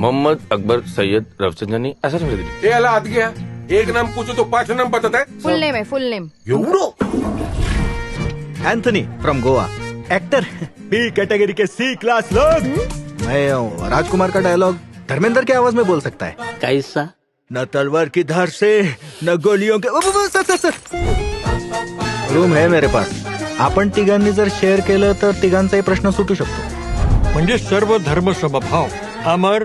Mohammed Akbar Syed Rafsanjani ऐसा समझ लीजिए। ये अला हात गया एक नाम पूछो तो पाँच नाम बताता है। फुल नेम है full name. Anthony from Goa. Actor? B category K C class लोग। मैं हूँ राजकुमार का डायलॉग धर्मेंद्र की आवाज़ में बोल सकता है। कैसा? न तलवार की धार से न गोलियों के सर सर सर। रूम है मेरे पास। आपण तिघांनी जर शेअर केलं तर तिघांचाही प्रश्न सुटू शकतो। म्हणजे सर्व धर्म समभाव। अमर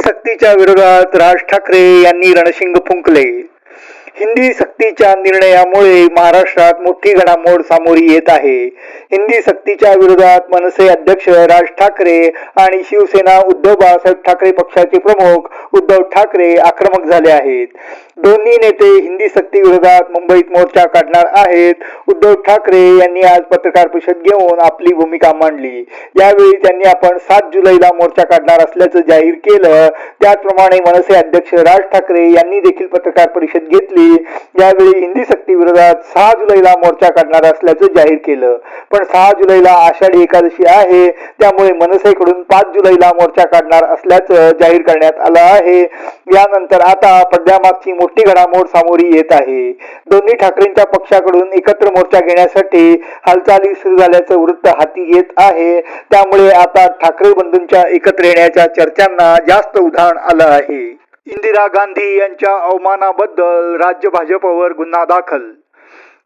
सक्तीच्या विरोधात राज ठाकरे यांनी रणशिंग फुंकले. हिंदी सक्तीच्या निर्णयामुळे महाराष्ट्रात मोठी घडामोड सामोरी येत आहे. हिंदी सक्तीच्या विरोधात मनसे अध्यक्ष राज ठाकरे आणि शिवसेना उद्धव बाळासाहेब ठाकरे पक्षाचे प्रमुख उद्धव ठाकरे आक्रमक झाले आहेत. दोन्ही नेते हिंदी सक्ती विरोधात मुंबईत मोर्चा काढणार आहेत. उद्धव ठाकरे यांनी आज पत्रकार परिषद घेऊन आपली भूमिका मांडली. यावेळी त्यांनी आपण सात जुलैला मोर्चा काढणार असल्याचं जाहीर केलं. त्याचप्रमाणे मनसे अध्यक्ष राज ठाकरे यांनी देखील पत्रकार परिषद घेतली. यावेळी हिंदी सक्ती विरोधात सहा जुलैला मोर्चा काढणार असल्याचं जाहीर केलं. पण सहा जुलैला आषाढी एकादशी आहे त्यामुळे मनसेकडून पाच जुलैला मोर्चा काढणार असल्याचं जाहीर करण्यात आलं आहे. यानंतर आता पडद्यामागची मोठी घडामोड सामोरी येत आहे. दोन्ही ठाकरेंच्या पक्षाकडून एकत्र मोर्चा घेण्यासाठी हालचाली सुरू झाल्याचं वृत्त हाती येत आहे. त्यामुळे आता ठाकरे बंधूंच्या एकत्र येण्याच्या चर्चांना जास्त उदाहरण आलं आहे. इंदिरा गांधी यांच्या अवमानाबद्दल राज्य भाजपवर गुन्हा दाखल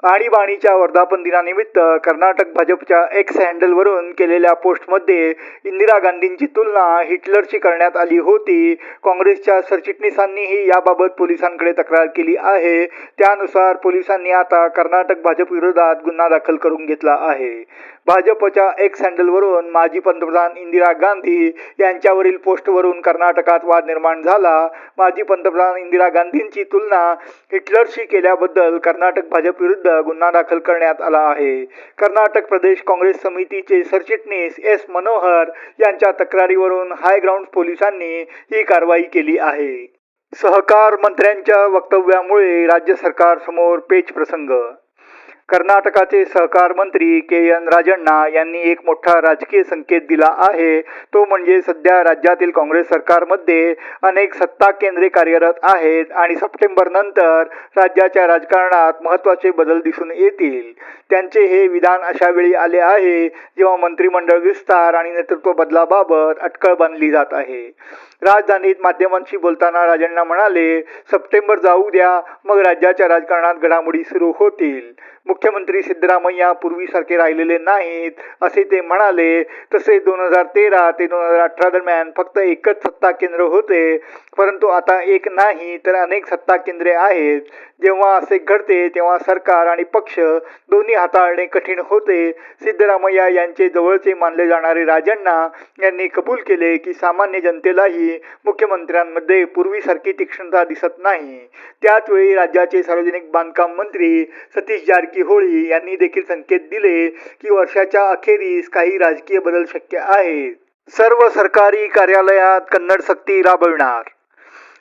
आणीबाणीच्या वर्धापन दिनानिमित्त कर्नाटक भाजपच्या एक्स हँडलवरून केलेल्या पोस्टमध्ये इंदिरा गांधींची तुलना हिटलरशी करण्यात आली होती. काँग्रेसच्या सरचिटणीसांनीही याबाबत पोलिसांकडे तक्रार केली आहे. त्यानुसार पोलिसांनी आता कर्नाटक भाजप विरोधात गुन्हा दाखल करून घेतला आहे. भाजपच्या एक्स हँडलवरून माजी पंतप्रधान इंदिरा गांधी यांच्यावरील पोस्टवरून कर्नाटकात वाद निर्माण झाला. माजी पंतप्रधान इंदिरा गांधींची तुलना हिटलरशी केल्याबद्दल कर्नाटक भाजप विरुद्ध गुन्हा दाखल करण्यात आला आहे. कर्नाटक प्रदेश काँग्रेस समितीचे सरचिटणीस एस मनोहर यांच्या तक्रारीवरून हायग्राऊंड पोलिसांनी ही कारवाई केली आहे. सहकार मंत्र्यांच्या वक्तव्यामुळे राज्य सरकार समोर पेच प्रसंग कर्नाटकाचे सहकार मंत्री के एन राजण्णा यांनी एक मोठा राजकीय संकेत दिला आहे. तो म्हणजे सध्या राज्यातील काँग्रेस सरकारमध्ये अनेक सत्ता केंद्रे कार्यरत आहेत आणि सप्टेंबर नंतर राज्याच्या राजकारणात महत्त्वाचे बदल दिसून येतील. त्यांचे हे विधान अशा वेळी आले आहे जेव्हा मंत्रिमंडळ विस्तार आणि नेतृत्व बदलाबाबत अटकळ बांधली जात आहे. राजधानीत माध्यमांशी बोलताना राजण्णा म्हणाले सप्टेंबर जाऊ द्या मग राज्याच्या राजकारणात घडामोडी सुरू होतील. मुख्यमंत्री सिद्धरामय्या पूर्वीसारखे राहिलेले नाहीत असे ते म्हणाले. तसे दोन हजार तेरा ते दोन हजार अठरा दरम्यान फक्त एकच सत्ता केंद्र होते. परंतु आता एक नाही तर अनेक सत्ता केंद्रे आहेत. जेव्हा असे घडते तेव्हा सरकार आणि पक्ष दोन्ही हाताळणे कठीण होते. सिद्धरामय्या यांचे जवळचे मानले जाणारे राजण्णा यांनी कबूल केले की सामान्य जनतेलाही मुख्यमंत्र्यांमध्ये पूर्वीसारखी तीक्ष्णता दिसत नाही. त्याचवेळी राज्याचे सार्वजनिक बांधकाम मंत्री सतीश जारकी होळी यांनी देखील संकेत दिले की वर्षाच्या अखेरीस काही राजकीय बदल शक्य आहेत. सर्व सरकारी कार्यालयात कन्नड सक्ती राबविणार.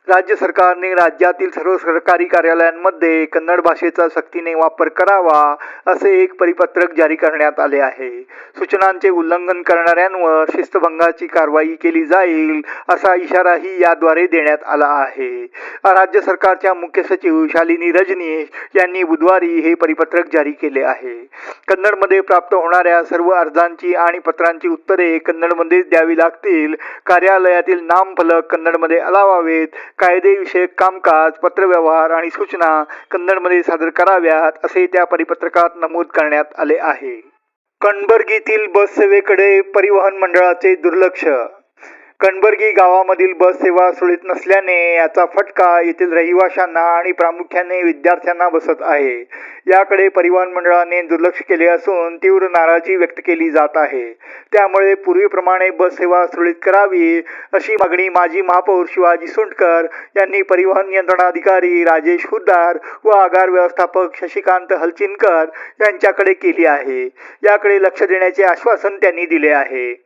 राज्य सरकारने राज्यातील सर्व सरकारी कार्यालयांमध्ये कन्नड भाषेचा सक्तीने वापर करावा असे एक परिपत्रक जारी करण्यात आले आहे. सूचनांचे उल्लंघन करणाऱ्यांवर शिस्तभंगाची कारवाई केली जाईल असा इशाराही याद्वारे देण्यात आला आहे. राज्य सरकारच्या मुख्य सचिव शालिनी रजनीश यांनी बुधवारी हे परिपत्रक जारी केले आहे. कन्नडमध्ये प्राप्त होणाऱ्या सर्व अर्जांची आणि पत्रांची उत्तरे कन्नडमध्येच द्यावी लागतील. कार्यालयातील नामफलक कन्नडमध्ये अलावावेत. कायदेविषयक कामकाज पत्रव्यवहार आणि सूचना कन्नडमध्ये सादर कराव्यात असे त्या परिपत्रकात नमूद करण्यात आले आहे. कणबर्गीतील बससेवेकडे परिवहन मंडळाचे दुर्लक्ष कणबर्गी गावामधील बस सेवा सुरळीत नसल्याने याचा फटका येथील रहिवाशांना आणि प्रामुख्याने विद्यार्थ्यांना बसत आहे. याकडे परिवहन मंडळाने दुर्लक्ष केले असून तीव्र नाराजी व्यक्त केली जात आहे. त्यामुळे पूर्वीप्रमाणे बस सेवा सुरळीत करावी अशी मागणी माजी महापौर शिवाजी सुंटकर यांनी परिवहन यंत्रणाधिकारी राजेश हुद्दार व आगार व्यवस्थापक शशिकांत हलचिनकर यांच्याकडे केली आहे. याकडे लक्ष देण्याचे आश्वासन त्यांनी दिले आहे.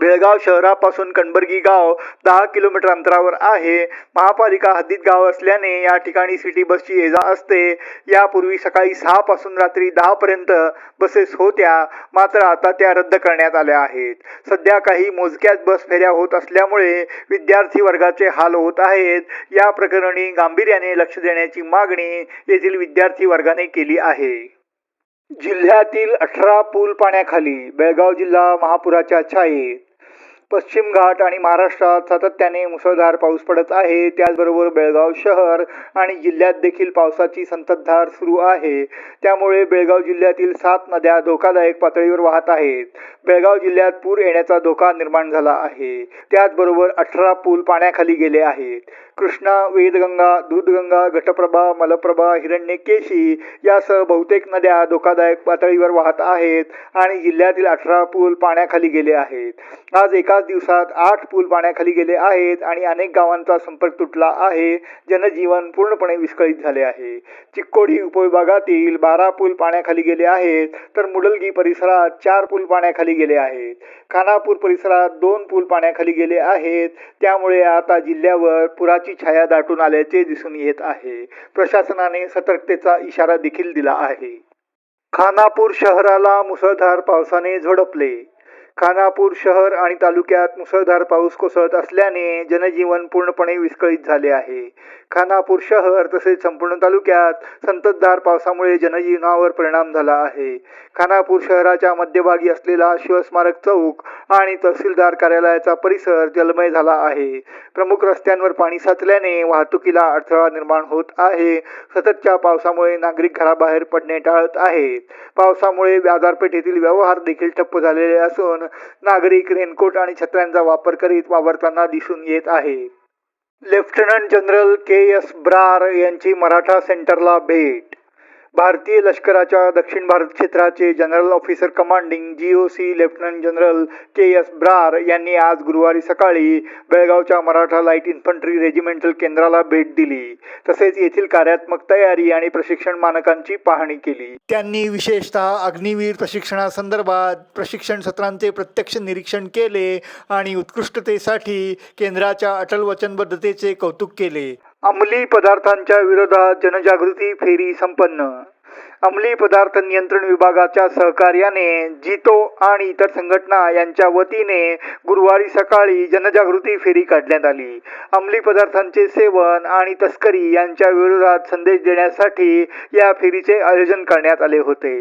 बेळगाव शहरापासून कणबर्गी गाव दहा किलोमीटर अंतरावर आहे. महापालिका हद्दीत गाव असल्याने या ठिकाणी सिटी बसची ये जा असते. यापूर्वी सकाळी सहापासून रात्री दहापर्यंत बसेस होत्या. मात्र आता त्या रद्द करण्यात आल्या आहेत. सध्या काही मोजक्याच बस फेऱ्या होत असल्यामुळे विद्यार्थी वर्गाचे हाल होत आहेत. या प्रकरणी गांभीर्याने लक्ष देण्याची मागणी येथील विद्यार्थी वर्गाने केली आहे. जिल्ह्यातील अठरा पूल पाण्याखाली बेळगाव जिल्हा महापुराच्या छायेत. पश्चिम घाट आणि महाराष्ट्रात सातत्याने मुसळधार पाऊस पडत आहे. त्याचबरोबर बेळगाव शहर आणि जिल्ह्यात देखील पावसाची संततधार सुरू आहे. त्यामुळे बेळगाव जिल्ह्यातील सात नद्या धोकादायक पातळीवर वाहत आहेत. बेळगाव जिल्ह्यात पूर येण्याचा धोका निर्माण झाला आहे. त्याचबरोबर अठरा पूल पाण्याखाली गेले आहेत. कृष्णा वेदगंगा दूधगंगा घटप्रभा मलप्रभा हिरण्यकेशी यासह बहुतेक नद्या धोकादायक पातळीवर वाहत आहेत आणि जिल्ह्यातील अठरा पूल पाण्याखाली गेले आहेत. आज एकाच दिवसात आठ पूल पाण्याखाली गेले आहेत आणि अनेक गावांचा संपर्क तुटला आहे. जनजीवन पूर्णपणे विस्कळीत झाले आहे. चिक्कोडी उपविभागातील बारा पूल पाण्याखाली गेले आहेत तर मुडलगी परिसरात चार पूल पाण्याखाली गेले आहेत. खानापूर परिसरात दोन पूल पाण्याखाली गेले आहेत. त्यामुळे आता जिल्ह्यावर पुराची छाया दाटून आल्याचे दिसून येत आहे. प्रशासनाने सतर्कतेचा इशारा देखील दिला आहे. खानापूर शहराला मुसळधार पावसाने झोडपले. खानापूर शहर आणि तालुक्यात मुसळधार पाऊस कोसळत असल्याने जनजीवन पूर्णपणे विस्कळीत झाले आहे. खानापूर शहर तसेच संपूर्ण तालुक्यात संततधार पावसामुळे जनजीवनावर परिणाम झाला आहे. खानापूर शहराच्या मध्यभागी असलेला शिवस्मारक चौक आणि तहसीलदार कार्यालयाचा परिसर जलमय झाला आहे. प्रमुख रस्त्यांवर पाणी साचल्याने वाहतुकीला अडथळा निर्माण होत आहे. सततच्या पावसामुळे नागरिक घराबाहेर पडणे टाळत आहेत. पावसामुळे बाजारपेठेतील व्यवहार देखील ठप्प झालेले असून नागरिक रेनकोट आणि छत्र्यांचा वापर करीत वावरताना दिसून येत आहे. Lieutenant general K S Brar यांची मराठा सेंटरला भेट भारतीय लष्कराच्या दक्षिण भारत क्षेत्राचे general officer commanding G O C lieutenant general K S Brar यांनी आज गुरुवारी सकाळी बेळगावच्या मराठा लाइट इन्फंट्री रेजिमेंटल केंद्राला भेट दिली. तसेच येथील कार्यात्मक तयारी आणि प्रशिक्षण मानकांची पाहणी केली. त्यांनी विशेषतः अग्निवीर प्रशिक्षणासंदर्भात प्रशिक्षण सत्रांचे प्रत्यक्ष निरीक्षण केले आणि उत्कृष्टतेसाठी केंद्राच्या अटल वचनबद्धतेचे कौतुक केले. अंमली पदार्थांच्या विरोधात जनजागृती फेरी संपन्न अंमली पदार्थ नियंत्रण विभागाच्या सहकार्याने जितो आणि इतर संघटना यांच्या वतीने गुरुवारी सकाळी जनजागृती फेरी काढण्यात आली. अंमली पदार्थांचे सेवन आणि तस्करी यांच्या विरोधात संदेश देण्यासाठी या फेरीचे आयोजन करण्यात आले होते.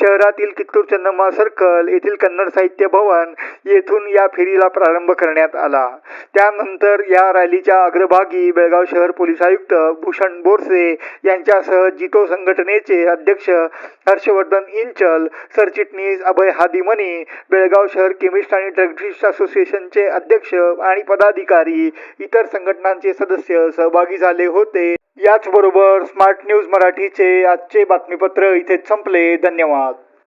शहरातील कित्तूर चंद्रमा सर्कल येथील कन्नड साहित्य भवन येथून या फेरीला प्रारंभ करण्यात आला. त्यानंतर या रॅलीच्या अग्रभागी बेळगाव शहर पोलीस आयुक्त भूषण बोरसे यांच्यासह जितो संघटनेचे अध्यक्ष हर्षवर्धन इंचल सरचिटणीस अभय हादिमनी बेळगाव शहर केमिस्ट आणि ड्रग्जिस्ट असोसिएशनचे अध्यक्ष आणि पदाधिकारी इतर संघटनांचे सदस्य सहभागी झाले होते. याचबरोबर स्मार्ट न्यूज मराठीचे आजचे बातमीपत्र इथेच संपले. धन्यवाद.